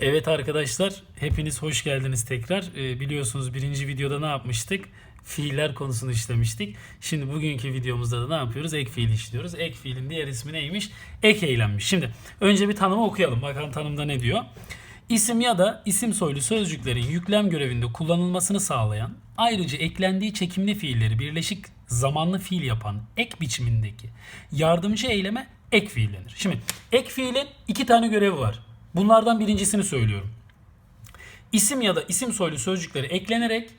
Evet arkadaşlar, hepiniz hoş geldiniz tekrar. Ee, biliyorsunuz birinci videoda ne yapmıştık? Fiiller konusunu işlemiştik. Şimdi bugünkü videomuzda da ne yapıyoruz? Ek fiil işliyoruz. Ek fiilin diğer ismi neymiş? Ek eylemmiş. Şimdi önce bir tanımı okuyalım. Bakalım tanımda ne diyor? İsim ya da isim soylu sözcüklerin yüklem görevinde kullanılmasını sağlayan, ayrıca eklendiği çekimli fiilleri birleşik zamanlı fiil yapan ek biçimindeki yardımcı eyleme ek fiil denir. Şimdi ek fiilin iki tane görevi var. Bunlardan birincisini söylüyorum. İsim ya da isim soylu sözcükleri eklenerek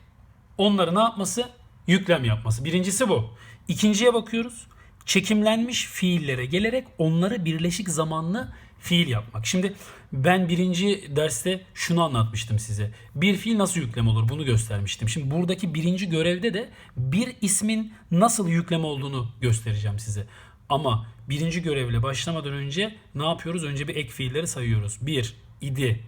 onları ne yapması? Yüklem yapması. Birincisi bu. İkinciye bakıyoruz. Çekimlenmiş fiillere gelerek onları birleşik zamanlı fiil yapmak. Şimdi ben birinci derste şunu anlatmıştım size. Bir fiil nasıl yüklem olur bunu göstermiştim. Şimdi buradaki birinci görevde de bir ismin nasıl yüklem olduğunu göstereceğim size. Ama birinci görevle başlamadan önce ne yapıyoruz? Önce bir ek fiilleri sayıyoruz. 1 idi,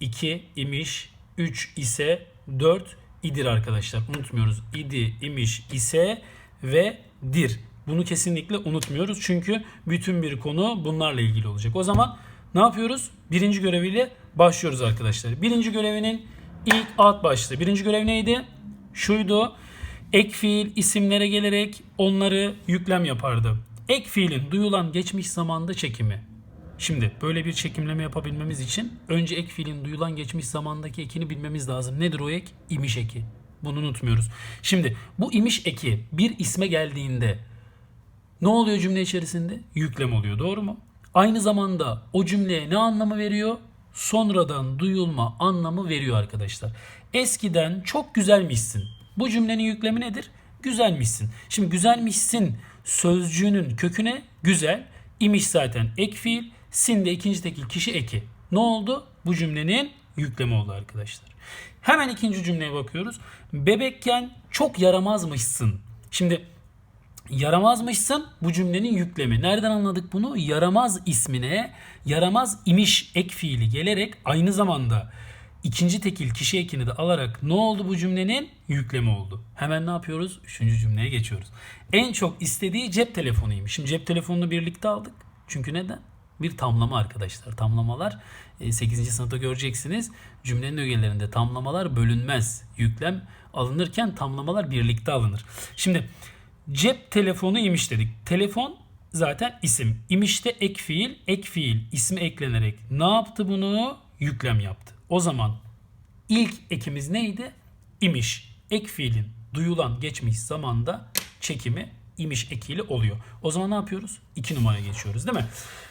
2 imiş, 3 ise, 4 idir arkadaşlar. Unutmuyoruz. İdi, imiş, ise ve dir. Bunu kesinlikle unutmuyoruz. Çünkü bütün bir konu bunlarla ilgili olacak. O zaman ne yapıyoruz? Birinci göreviyle başlıyoruz arkadaşlar. Birinci görevinin ilk alt başlığı. Birinci görev neydi? Şuydu. Ek fiil isimlere gelerek onları yüklem yapardı. Ek fiilin duyulan geçmiş zamanda çekimi. Şimdi böyle bir çekimleme yapabilmemiz için önce ek fiilin duyulan geçmiş zamandaki ekini bilmemiz lazım. Nedir o ek? İmiş eki. Bunu unutmuyoruz. Şimdi bu imiş eki bir isme geldiğinde ne oluyor cümle içerisinde? Yüklem oluyor. Doğru mu? Aynı zamanda o cümleye ne anlamı veriyor? Sonradan duyulma anlamı veriyor arkadaşlar. Eskiden çok güzelmişsin. Bu cümlenin yüklemi nedir? Güzelmişsin. Şimdi güzelmişsin sözcüğünün köküne güzel. imiş zaten ek fiil. Sin de ikinci tekil kişi eki. Ne oldu? Bu cümlenin yüklemi oldu arkadaşlar. Hemen ikinci cümleye bakıyoruz. Bebekken çok yaramazmışsın. Şimdi Yaramazmışsın bu cümlenin yüklemi. Nereden anladık bunu? Yaramaz ismine yaramaz imiş ek fiili gelerek aynı zamanda ikinci tekil kişi ekini de alarak ne oldu bu cümlenin? Yüklemi oldu. Hemen ne yapıyoruz? Üçüncü cümleye geçiyoruz. En çok istediği cep telefonuymuş. Şimdi cep telefonunu birlikte aldık. Çünkü neden? Bir tamlama arkadaşlar. Tamlamalar 8. sınıfta göreceksiniz. Cümlenin ögelerinde tamlamalar bölünmez. Yüklem alınırken tamlamalar birlikte alınır. Şimdi Cep telefonu imiş dedik. Telefon zaten isim. İmişte ek fiil, ek fiil ismi eklenerek ne yaptı bunu? Yüklem yaptı. O zaman ilk ekimiz neydi? İmiş. Ek fiilin duyulan geçmiş zamanda çekimi imiş ekiyle oluyor. O zaman ne yapıyoruz? 2 numaraya geçiyoruz değil mi?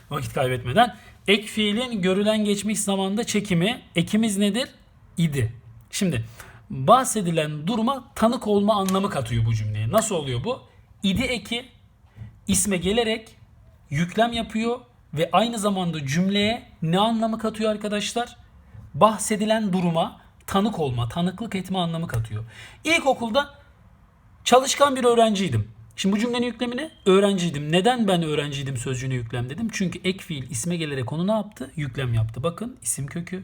Vakit kaybetmeden. Ek fiilin görülen geçmiş zamanda çekimi ekimiz nedir? İdi. Şimdi bahsedilen duruma tanık olma anlamı katıyor bu cümleye. Nasıl oluyor bu? İdi eki isme gelerek yüklem yapıyor ve aynı zamanda cümleye ne anlamı katıyor arkadaşlar? Bahsedilen duruma tanık olma, tanıklık etme anlamı katıyor. İlkokulda çalışkan bir öğrenciydim. Şimdi bu cümlenin yüklemini öğrenciydim. Neden ben öğrenciydim sözcüğüne yüklem dedim? Çünkü ek fiil isme gelerek onu ne yaptı? Yüklem yaptı. Bakın isim kökü,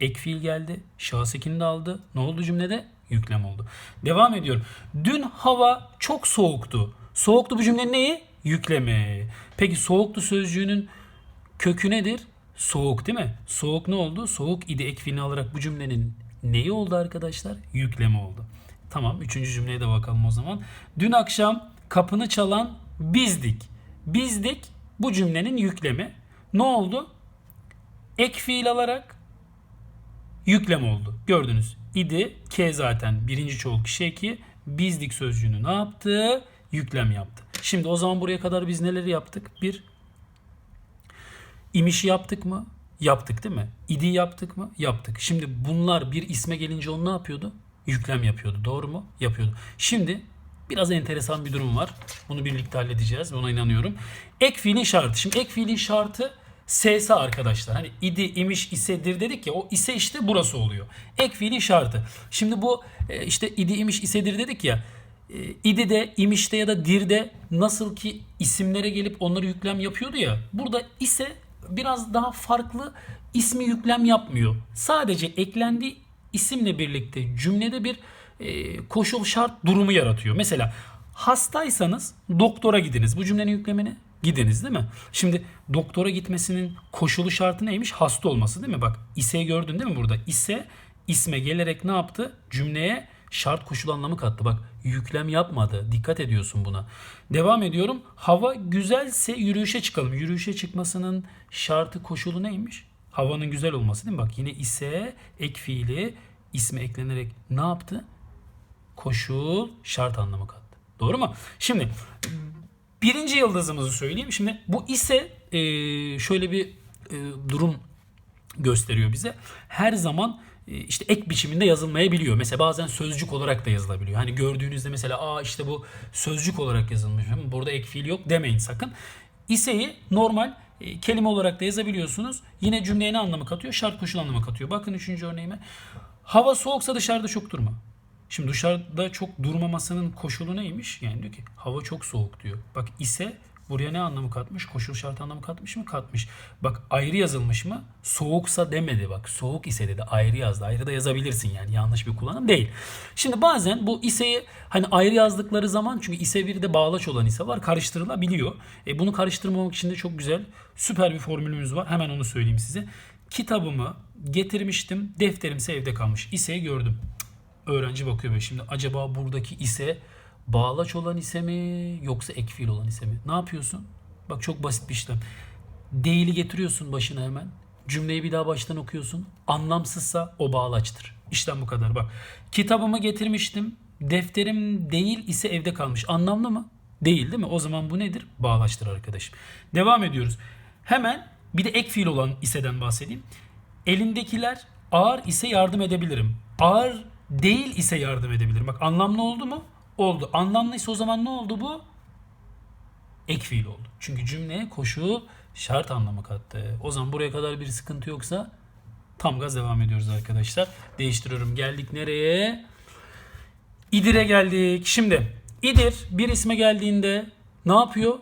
Ek fiil geldi. Şahıs de aldı. Ne oldu cümlede? Yüklem oldu. Devam ediyorum. Dün hava çok soğuktu. Soğuktu bu cümlenin neyi? Yüklemi. Peki soğuktu sözcüğünün kökü nedir? Soğuk değil mi? Soğuk ne oldu? Soğuk idi ek fiilini alarak bu cümlenin neyi oldu arkadaşlar? Yüklemi oldu. Tamam üçüncü cümleye de bakalım o zaman. Dün akşam kapını çalan bizdik. Bizdik bu cümlenin yüklemi. Ne oldu? Ek fiil alarak yüklem oldu. Gördünüz. İdi K zaten birinci çoğul kişi eki. Bizdik sözcüğünü ne yaptı? Yüklem yaptı. Şimdi o zaman buraya kadar biz neleri yaptık? Bir, imişi yaptık mı? Yaptık değil mi? İdi yaptık mı? Yaptık. Şimdi bunlar bir isme gelince onu ne yapıyordu? Yüklem yapıyordu. Doğru mu? Yapıyordu. Şimdi biraz enteresan bir durum var. Bunu birlikte halledeceğiz. Buna inanıyorum. Ek fiilin şartı. Şimdi ek fiilin şartı SS arkadaşlar. Hani idi, imiş, isedir dedik ya o ise işte burası oluyor. Ek fiilin şartı. Şimdi bu e, işte idi, imiş, isedir dedik ya. E, idi de, imişte ya da dirde nasıl ki isimlere gelip onları yüklem yapıyordu ya. Burada ise biraz daha farklı ismi yüklem yapmıyor. Sadece eklendiği isimle birlikte cümlede bir e, koşul şart durumu yaratıyor. Mesela hastaysanız doktora gidiniz. Bu cümlenin yüklemini Gidiniz değil mi? Şimdi doktora gitmesinin koşulu şartı neymiş? Hasta olması değil mi? Bak ise gördün değil mi burada? İse isme gelerek ne yaptı? Cümleye şart koşul anlamı kattı. Bak yüklem yapmadı. Dikkat ediyorsun buna. Devam ediyorum. Hava güzelse yürüyüşe çıkalım. Yürüyüşe çıkmasının şartı koşulu neymiş? Havanın güzel olması değil mi? Bak yine ise ek fiili isme eklenerek ne yaptı? Koşul şart anlamı kattı. Doğru mu? Şimdi birinci yıldızımızı söyleyeyim. Şimdi bu ise şöyle bir durum gösteriyor bize. Her zaman işte ek biçiminde yazılmayabiliyor. Mesela bazen sözcük olarak da yazılabiliyor. Hani gördüğünüzde mesela aa işte bu sözcük olarak yazılmış. Burada ek fiil yok demeyin sakın. İseyi normal e, kelime olarak da yazabiliyorsunuz. Yine cümleye ne anlamı katıyor? Şart koşul anlamı katıyor. Bakın üçüncü örneğime. Hava soğuksa dışarıda çok durma. Şimdi dışarıda çok durmamasının koşulu neymiş? Yani diyor ki hava çok soğuk diyor. Bak ise buraya ne anlamı katmış? Koşul şart anlamı katmış mı? Katmış. Bak ayrı yazılmış mı? Soğuksa demedi bak. Soğuk ise dedi. Ayrı yazdı. Ayrı da yazabilirsin yani. Yanlış bir kullanım değil. Şimdi bazen bu iseyi hani ayrı yazdıkları zaman çünkü ise bir de bağlaç olan ise var karıştırılabiliyor. E bunu karıştırmamak için de çok güzel süper bir formülümüz var. Hemen onu söyleyeyim size. Kitabımı getirmiştim. Defterimse evde kalmış. İseyi gördüm. Öğrenci bakıyor böyle şimdi acaba buradaki ise bağlaç olan ise mi yoksa ek fiil olan ise mi? Ne yapıyorsun? Bak çok basit bir işlem. Değili getiriyorsun başına hemen. Cümleyi bir daha baştan okuyorsun. Anlamsızsa o bağlaçtır. İşlem bu kadar bak. Kitabımı getirmiştim. Defterim değil ise evde kalmış. Anlamlı mı? Değil değil mi? O zaman bu nedir? Bağlaçtır arkadaşım. Devam ediyoruz. Hemen bir de ek fiil olan iseden bahsedeyim. Elindekiler ağır ise yardım edebilirim. Ağır değil ise yardım edebilirim. Bak anlamlı oldu mu? Oldu. Anlamlıysa o zaman ne oldu bu? Ek fiil oldu. Çünkü cümleye koşu şart anlamı kattı. O zaman buraya kadar bir sıkıntı yoksa tam gaz devam ediyoruz arkadaşlar. Değiştiriyorum. Geldik nereye? İdir'e geldik. Şimdi İdir bir isme geldiğinde ne yapıyor?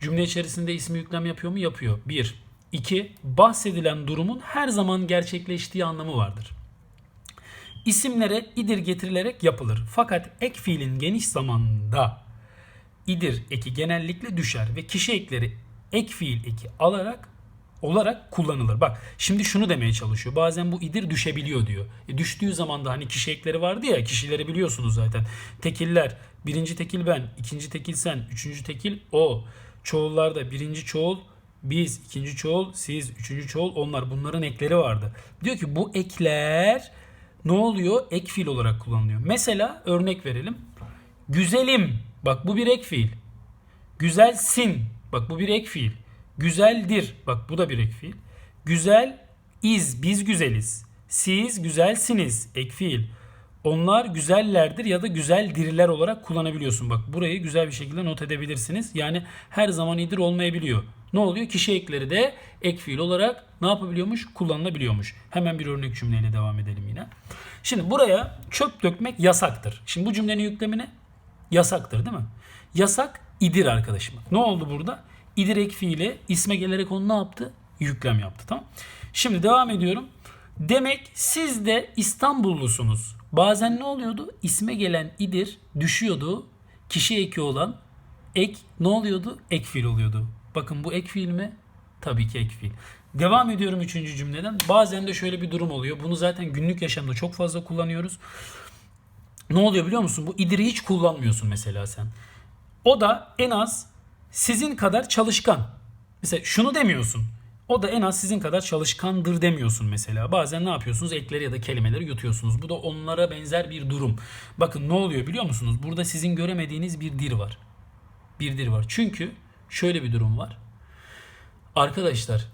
Cümle içerisinde ismi yüklem yapıyor mu? Yapıyor. Bir. İki. Bahsedilen durumun her zaman gerçekleştiği anlamı vardır. İsimlere idir getirilerek yapılır. Fakat ek fiilin geniş zamanda idir eki genellikle düşer ve kişi ekleri ek fiil eki alarak olarak kullanılır. Bak şimdi şunu demeye çalışıyor. Bazen bu idir düşebiliyor diyor. E düştüğü zaman da hani kişi ekleri vardı ya kişileri biliyorsunuz zaten. Tekiller birinci tekil ben, ikinci tekil sen, üçüncü tekil o. Çoğullarda birinci çoğul biz, ikinci çoğul siz, üçüncü çoğul onlar. Bunların ekleri vardı. Diyor ki bu ekler ne oluyor? Ek fiil olarak kullanılıyor. Mesela örnek verelim. Güzelim. Bak bu bir ek fiil. Güzelsin. Bak bu bir ek fiil. Güzeldir. Bak bu da bir ek fiil. Güzel iz. Biz güzeliz. Siz güzelsiniz. Ek fiil. Onlar güzellerdir ya da güzeldirler olarak kullanabiliyorsun. Bak burayı güzel bir şekilde not edebilirsiniz. Yani her zaman idir olmayabiliyor. Ne oluyor? Kişi ekleri de ek fiil olarak ne yapabiliyormuş? Kullanılabiliyormuş. Hemen bir örnek cümleyle devam edelim yine. Şimdi buraya çöp dökmek yasaktır. Şimdi bu cümlenin yüklemine yasaktır değil mi? Yasak idir arkadaşım. Ne oldu burada? İdir ek fiili isme gelerek onu ne yaptı? Yüklem yaptı tamam. Şimdi devam ediyorum. Demek siz de İstanbullusunuz. Bazen ne oluyordu? İsme gelen idir düşüyordu. Kişi eki olan ek ne oluyordu? Ek fiil oluyordu. Bakın bu ek fiil mi? Tabii ki ek fiil. Devam ediyorum üçüncü cümleden. Bazen de şöyle bir durum oluyor. Bunu zaten günlük yaşamda çok fazla kullanıyoruz. Ne oluyor biliyor musun? Bu idiri hiç kullanmıyorsun mesela sen. O da en az sizin kadar çalışkan. Mesela şunu demiyorsun. O da en az sizin kadar çalışkandır demiyorsun mesela. Bazen ne yapıyorsunuz? Ekleri ya da kelimeleri yutuyorsunuz. Bu da onlara benzer bir durum. Bakın ne oluyor biliyor musunuz? Burada sizin göremediğiniz bir dir var. Bir dir var. Çünkü şöyle bir durum var. Arkadaşlar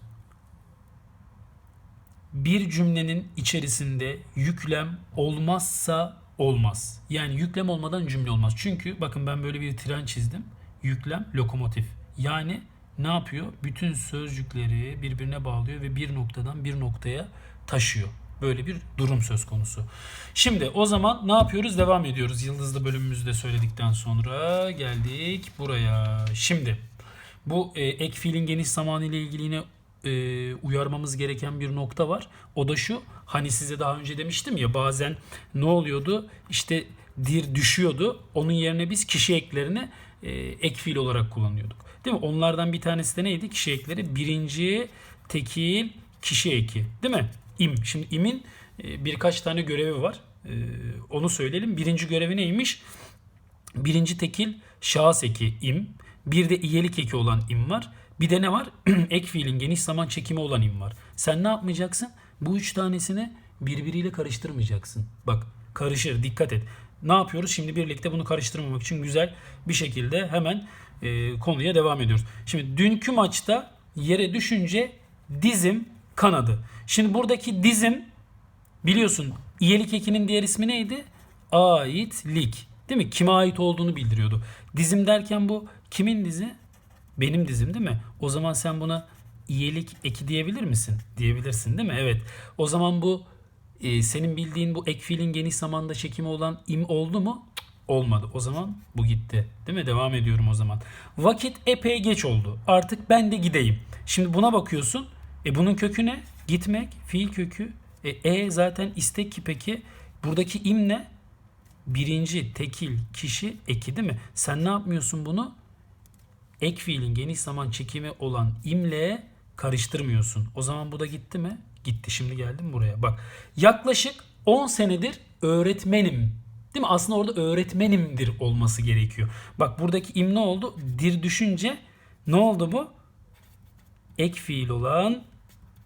bir cümlenin içerisinde yüklem olmazsa olmaz. Yani yüklem olmadan cümle olmaz. Çünkü bakın ben böyle bir tren çizdim. Yüklem lokomotif. Yani ne yapıyor? Bütün sözcükleri birbirine bağlıyor ve bir noktadan bir noktaya taşıyor. Böyle bir durum söz konusu. Şimdi o zaman ne yapıyoruz? Devam ediyoruz. Yıldızlı bölümümüzü de söyledikten sonra geldik buraya. Şimdi bu e, ek fiilin geniş zamanı ile ilgili yine e, uyarmamız gereken bir nokta var. O da şu. Hani size daha önce demiştim ya bazen ne oluyordu? İşte dir düşüyordu. Onun yerine biz kişi eklerini e, ek fiil olarak kullanıyorduk. Değil mi? Onlardan bir tanesi de neydi? Kişi ekleri. Birinci tekil kişi eki. Değil mi? İm. Şimdi imin e, birkaç tane görevi var. E, onu söyleyelim. Birinci görevi neymiş? Birinci tekil şahıs eki im. Bir de iyelik eki olan im var. Bir de ne var? Ek fiilin geniş zaman çekimi olan im var. Sen ne yapmayacaksın? Bu üç tanesini birbiriyle karıştırmayacaksın. Bak karışır dikkat et. Ne yapıyoruz? Şimdi birlikte bunu karıştırmamak için güzel bir şekilde hemen e, konuya devam ediyoruz. Şimdi dünkü maçta yere düşünce dizim kanadı. Şimdi buradaki dizim biliyorsun iyelik ekinin diğer ismi neydi? Aitlik. Değil mi? Kime ait olduğunu bildiriyordu. Dizim derken bu kimin dizi? Benim dizim değil mi? O zaman sen buna iyelik eki diyebilir misin? Diyebilirsin değil mi? Evet. O zaman bu e, senin bildiğin bu ek fiilin geniş zamanda çekimi olan im oldu mu? Olmadı. O zaman bu gitti. Değil mi? Devam ediyorum o zaman. Vakit epey geç oldu. Artık ben de gideyim. Şimdi buna bakıyorsun. E bunun kökü ne? Gitmek. Fiil kökü. E, e zaten istek ki peki. Buradaki im ne? Birinci tekil kişi eki değil mi? Sen ne yapmıyorsun bunu? ek fiilin geniş zaman çekimi olan imle karıştırmıyorsun. O zaman bu da gitti mi? Gitti. Şimdi geldim buraya. Bak yaklaşık 10 senedir öğretmenim. Değil mi? Aslında orada öğretmenimdir olması gerekiyor. Bak buradaki im ne oldu? Dir düşünce ne oldu bu? Ek fiil olan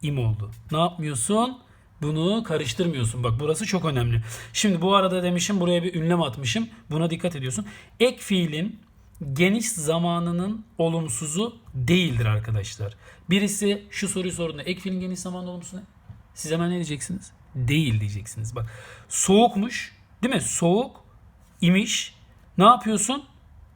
im oldu. Ne yapmıyorsun? Bunu karıştırmıyorsun. Bak burası çok önemli. Şimdi bu arada demişim buraya bir ünlem atmışım. Buna dikkat ediyorsun. Ek fiilin geniş zamanının olumsuzu değildir arkadaşlar. Birisi şu soruyu sorduğunda ek fiilin geniş zamanı olumsuzu ne? Siz hemen ne diyeceksiniz? Değil diyeceksiniz. Bak soğukmuş değil mi? Soğuk imiş. Ne yapıyorsun?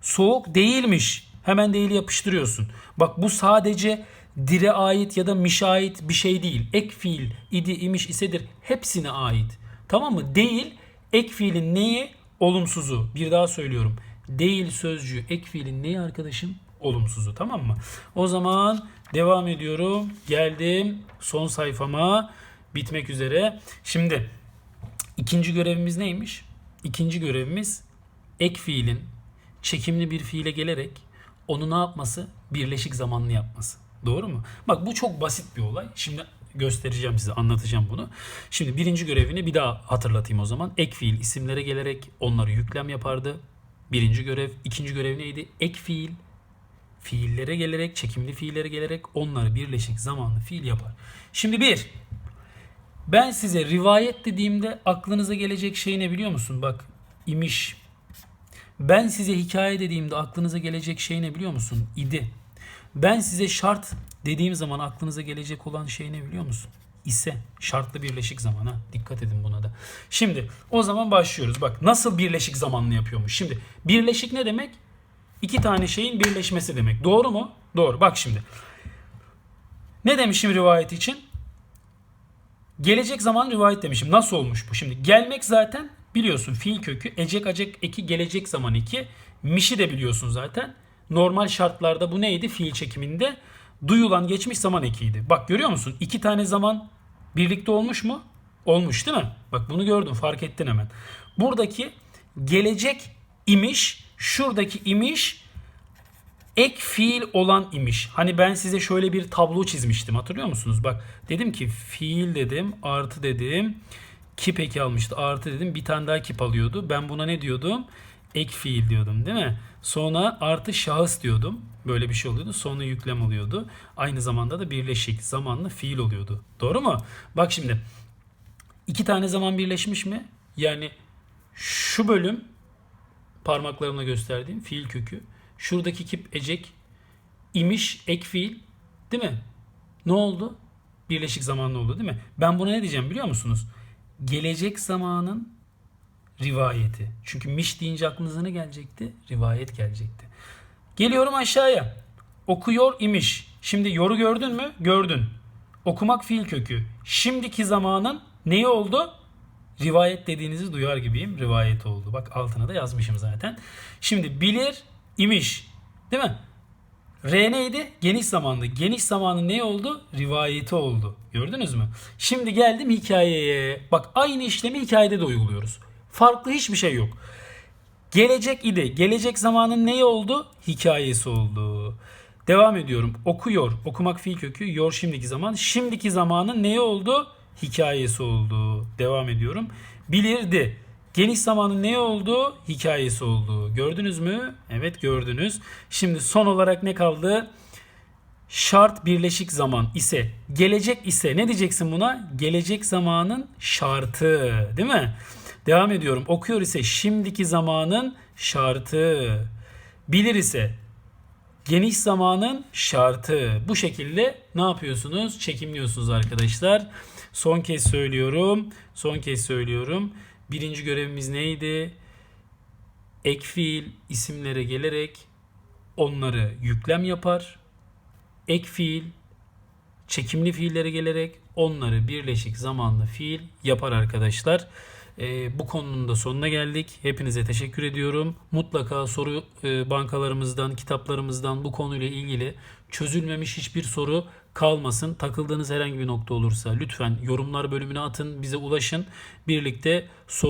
Soğuk değilmiş. Hemen değil yapıştırıyorsun. Bak bu sadece dire ait ya da mişe bir şey değil. Ek fiil, idi, imiş, isedir hepsine ait. Tamam mı? Değil ek fiilin neyi? Olumsuzu. Bir daha söylüyorum. Değil sözcüğü ek fiilin neyi arkadaşım? Olumsuzu tamam mı? O zaman devam ediyorum. Geldim son sayfama bitmek üzere. Şimdi ikinci görevimiz neymiş? İkinci görevimiz ek fiilin çekimli bir fiile gelerek onu ne yapması? Birleşik zamanlı yapması. Doğru mu? Bak bu çok basit bir olay. Şimdi göstereceğim size, anlatacağım bunu. Şimdi birinci görevini bir daha hatırlatayım o zaman. Ek fiil isimlere gelerek onları yüklem yapardı. Birinci görev. ikinci görev neydi? Ek fiil fiillere gelerek, çekimli fiillere gelerek onları birleşik zamanlı fiil yapar. Şimdi bir, ben size rivayet dediğimde aklınıza gelecek şey ne biliyor musun? Bak imiş. Ben size hikaye dediğimde aklınıza gelecek şey ne biliyor musun? İdi. Ben size şart dediğim zaman aklınıza gelecek olan şey ne biliyor musun? İse şartlı birleşik zaman ha. Dikkat edin buna da. Şimdi o zaman başlıyoruz. Bak nasıl birleşik zamanlı yapıyormuş. Şimdi birleşik ne demek? İki tane şeyin birleşmesi demek. Doğru mu? Doğru. Bak şimdi. Ne demişim rivayet için? Gelecek zaman rivayet demişim. Nasıl olmuş bu? Şimdi gelmek zaten biliyorsun fiil kökü. Ecek acek eki gelecek zaman iki. Mişi de biliyorsun zaten. Normal şartlarda bu neydi? Fiil çekiminde duyulan geçmiş zaman ekiydi. Bak görüyor musun? İki tane zaman birlikte olmuş mu? Olmuş değil mi? Bak bunu gördün fark ettin hemen. Buradaki gelecek imiş, şuradaki imiş ek fiil olan imiş. Hani ben size şöyle bir tablo çizmiştim hatırlıyor musunuz? Bak dedim ki fiil dedim artı dedim. Kip eki almıştı artı dedim bir tane daha kip alıyordu. Ben buna ne diyordum? Ek fiil diyordum değil mi? Sonra artı şahıs diyordum. Böyle bir şey oluyordu. Sonra yüklem oluyordu. Aynı zamanda da birleşik zamanlı fiil oluyordu. Doğru mu? Bak şimdi iki tane zaman birleşmiş mi? Yani şu bölüm parmaklarımla gösterdiğim fiil kökü. Şuradaki kip ecek imiş ek fiil değil mi? Ne oldu? Birleşik zamanlı oldu değil mi? Ben buna ne diyeceğim biliyor musunuz? Gelecek zamanın rivayeti. Çünkü miş deyince aklınıza ne gelecekti? Rivayet gelecekti. Geliyorum aşağıya. Okuyor imiş. Şimdi yoru gördün mü? Gördün. Okumak fiil kökü. Şimdiki zamanın neyi oldu? Rivayet dediğinizi duyar gibiyim. Rivayet oldu. Bak altına da yazmışım zaten. Şimdi bilir imiş. Değil mi? R neydi? Geniş zamandı. Geniş zamanın ne oldu? Rivayeti oldu. Gördünüz mü? Şimdi geldim hikayeye. Bak aynı işlemi hikayede de uyguluyoruz. Farklı hiçbir şey yok. Gelecek idi. Gelecek zamanın neyi oldu? Hikayesi oldu. Devam ediyorum. Okuyor. Okumak fiil kökü. Yor şimdiki zaman. Şimdiki zamanın neyi oldu? Hikayesi oldu. Devam ediyorum. Bilirdi. Geniş zamanın ne oldu? Hikayesi oldu. Gördünüz mü? Evet gördünüz. Şimdi son olarak ne kaldı? Şart birleşik zaman ise gelecek ise ne diyeceksin buna? Gelecek zamanın şartı, değil mi? Devam ediyorum. Okuyor ise şimdiki zamanın şartı. Bilir ise geniş zamanın şartı. Bu şekilde ne yapıyorsunuz? Çekimliyorsunuz arkadaşlar. Son kez söylüyorum. Son kez söylüyorum. Birinci görevimiz neydi? Ek fiil isimlere gelerek onları yüklem yapar. Ek fiil çekimli fiillere gelerek onları birleşik zamanlı fiil yapar arkadaşlar. Ee, bu konunun da sonuna geldik. Hepinize teşekkür ediyorum. Mutlaka soru e, bankalarımızdan, kitaplarımızdan bu konuyla ilgili çözülmemiş hiçbir soru kalmasın. Takıldığınız herhangi bir nokta olursa lütfen yorumlar bölümüne atın, bize ulaşın. Birlikte soru